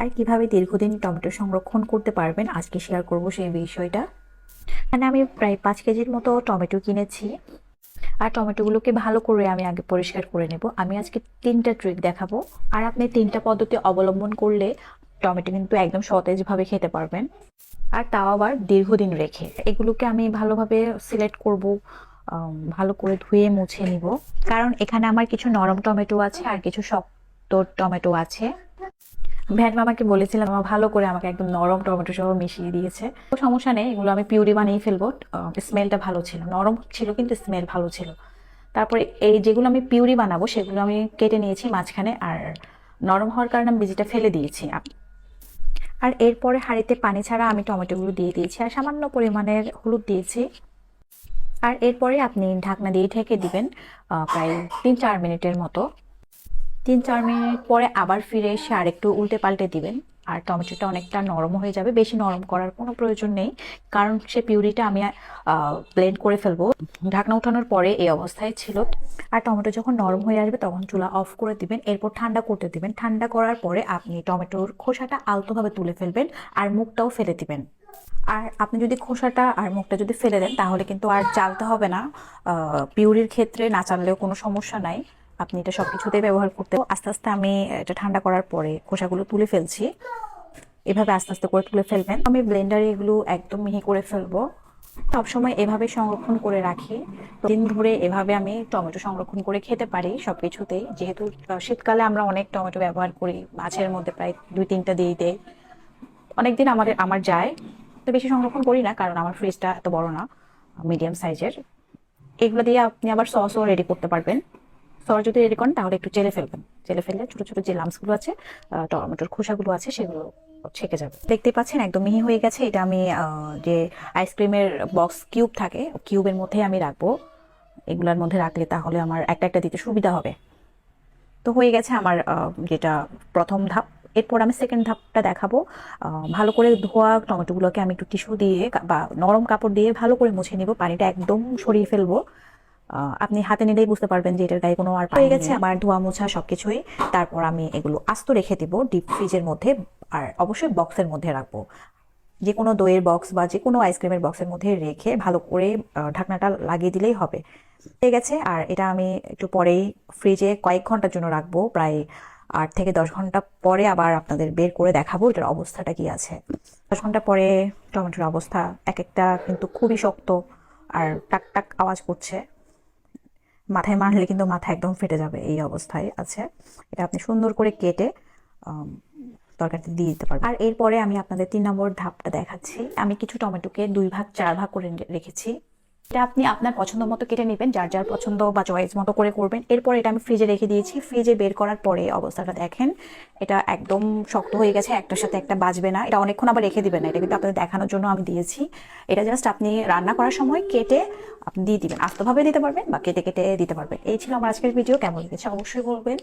আর কীভাবে দীর্ঘদিন টমেটো সংরক্ষণ করতে পারবেন আজকে শেয়ার করব সেই বিষয়টা। মানে আমি প্রায় পাঁচ কেজির মতো টমেটো কিনেছি। আর টমেটোগুলোকে ভালো করে আমি আগে পরিষ্কার করে নেব। আমি আজকে তিনটা ট্রিক দেখাবো। আর আপনি তিনটা পদ্ধতি অবলম্বন করলে টমেটো কিন্তু একদম সতেজভাবে খেতে পারবেন। আর তাও আবার দীর্ঘদিন রেখে। এগুলোকে আমি ভালোভাবে সিলেক্ট করব ভালো করে ধুয়ে মুছে নিব। কারণ এখানে আমার কিছু নরম টমেটো আছে আর কিছু শক্ত টমেটো আছে। ভ্যান মামাকে বলেছিলাম আমার ভালো করে আমাকে একদম নরম টমেটো সহ মিশিয়ে দিয়েছে। সমস্যা নেই, এগুলো আমি পিউরি বানিয়ে ফেলব। স্মেলটা ভালো ছিল। নরম ছিল কিন্তু স্মেল ভালো ছিল। তারপরে এই যেগুলো আমি পিউরি বানাবো, সেগুলো আমি কেটে নিয়েছি মাঝখানে আর নরম হওয়ার কারণে আমি বিজিটা ফেলে দিয়েছি। আর এরপরে হাঁড়িতে পানি ছাড়া আমি টমেটোগুলো দিয়ে দিয়েছি আর সামান্য পরিমাণের হলুদ দিয়েছি। আর এরপরে আপনি ঢাকনা দিয়ে ঢেকে দিবেন প্রায় তিন চার মিনিটের মতো। তিন চার মিনিট পরে আবার ফিরে এসে আরেকটু উল্টে পাল্টে দিবেন। আর টমেটোটা অনেকটা নরম হয়ে যাবে। বেশি নরম করার কোনো প্রয়োজন নেই। কারণ সে পিউরিটা আমি ব্লেন্ড করে ফেলব। ঢাকনা উঠানোর পরে এই অবস্থায় ছিল। আর টমেটো যখন নরম হয়ে আসবে তখন চুলা অফ করে দিবেন। এরপর ঠান্ডা করতে দিবেন। ঠান্ডা করার পরে আপনি টমেটোর খোসাটা আলতোভাবে তুলে ফেলবেন আর মুখটাও ফেলে দিবেন। আর আপনি যদি খোসাটা আর মুখটা যদি ফেলে দেন তাহলে কিন্তু আর চালতে হবে না। পিউরির ক্ষেত্রে না চাললেও কোনো সমস্যা নাই। আপনি এটা সব কিছুতেই ব্যবহার করতে আস্তে আস্তে আমি এটা ঠান্ডা করার পরে খোসাগুলো তুলে ফেলছি। এভাবে আস্তে আস্তে করে তুলে ফেলবেন। আমি ব্লেন্ডারে এগুলো একদম মিহি করে ফেলব। সবসময় এভাবে সংরক্ষণ করে রাখি। দিন ধরে এভাবে আমি টমেটো সংরক্ষণ করে খেতে পারি সব কিছুতেই যেহেতু শীতকালে আমরা অনেক টমেটো ব্যবহার করি মাছের মধ্যে প্রায় দুই তিনটা দিয়ে দেই অনেকদিন আমাদের, আমার যায়। তো বেশি সংরক্ষণ করি না কারণ আমার ফ্রিজটা এত বড় না মিডিয়াম সাইজের এগুলো দিয়ে আপনি আবার সসও রেডি করতে পারবেন। সস যদি রেডি করেন, তাহলে একটু জেলে ফেলবেন। জেলে ফেললে ছোট ছোট যে লামসগুলো আছে টমেটোর খোসাগুলো আছে, সেগুলো ছেঁকে যাবে। দেখতে পাচ্ছেন, একদম মিহি হয়ে গেছে। এটা আমি যে আইসক্রিমের বক্স কিউব থাকে কিউবের মধ্যে আমি রাখব। এগুলোর মধ্যে রাখলে তাহলে আমার একটা একটা দিতে সুবিধা হবে। তো হয়ে গেছে আমার যেটা প্রথম ধাপ। এরপর আমি সেকেন্ড ধাপটা দেখাবো। ভালো করে ধোয়া টমেটোগুলোকে আমি একটু টিস্যু দিয়ে বা নরম কাপড় দিয়ে ভালো করে মুছে নিব। পানিটা একদম সরিয়ে ফেলব। আপনি হাতে নিলেই বুঝতে পারবেন যে এটার গায়ে কোনো আর হয়ে গেছে। আমার ধোয়া মোছা সবকিছুই। তারপর আমি এগুলো আস্ত রেখে দিব ডিপ ফ্রিজের মধ্যে আর অবশ্যই বক্সের মধ্যে রাখব। যে কোনো দইয়ের বক্স বা যে কোনো আইসক্রিমের বক্সের মধ্যে রেখে ভালো করে ঢাকনাটা লাগিয়ে দিলেই হবে। হয়ে গেছে। আর এটা আমি একটু পরেই ফ্রিজে কয়েক ঘণ্টার জন্য রাখব। প্রায় আট থেকে দশ ঘণ্টা পরে আবার আপনাদের বের করে দেখাবো এটার অবস্থাটা কি আছে। দশ ঘণ্টা পরে টমেটোর অবস্থা এক একটা কিন্তু খুবই শক্ত আর টাক টাক আওয়াজ করছে। মাথায় মারলে কিন্তু মাথা একদম ফেটে যাবে এই অবস্থায় আছে। এটা আপনি সুন্দর করে কেটে তরকারিতে দিয়ে দিতে পারবেন। আর এরপরে আমি আপনাদের তিন নম্বর ধাপটা দেখাচ্ছি। আমি কিছু টমেটোকে দুই ভাগ, চার ভাগ করে রেখেছি। এটা আপনি আপনার পছন্দ মতো কেটে নেবেন, যার যার পছন্দ বা চয়েস মতো করে করবেন। এরপর এটা আমি ফ্রিজে রেখে দিয়েছি। ফ্রিজে বের করার পরে অবস্থাটা দেখেন, এটা একদম শক্ত হয়ে গেছে, একটার সাথে একটা বাজবে না। এটা অনেকক্ষণ আবার রেখে দিবেন না, এটা কিন্তু আপনাদের দেখানোর জন্য আমি দিয়েছি। এটা জাস্ট আপনি রান্না করার সময় কেটে আপনি দিয়ে দিবেন। আস্তভাবে দিতে পারবেন বা কেটে কেটে দিতে পারবেন। এই ছিল আমার আজকের ভিডিও কেমন লেগেছে অবশ্যই বলবেন।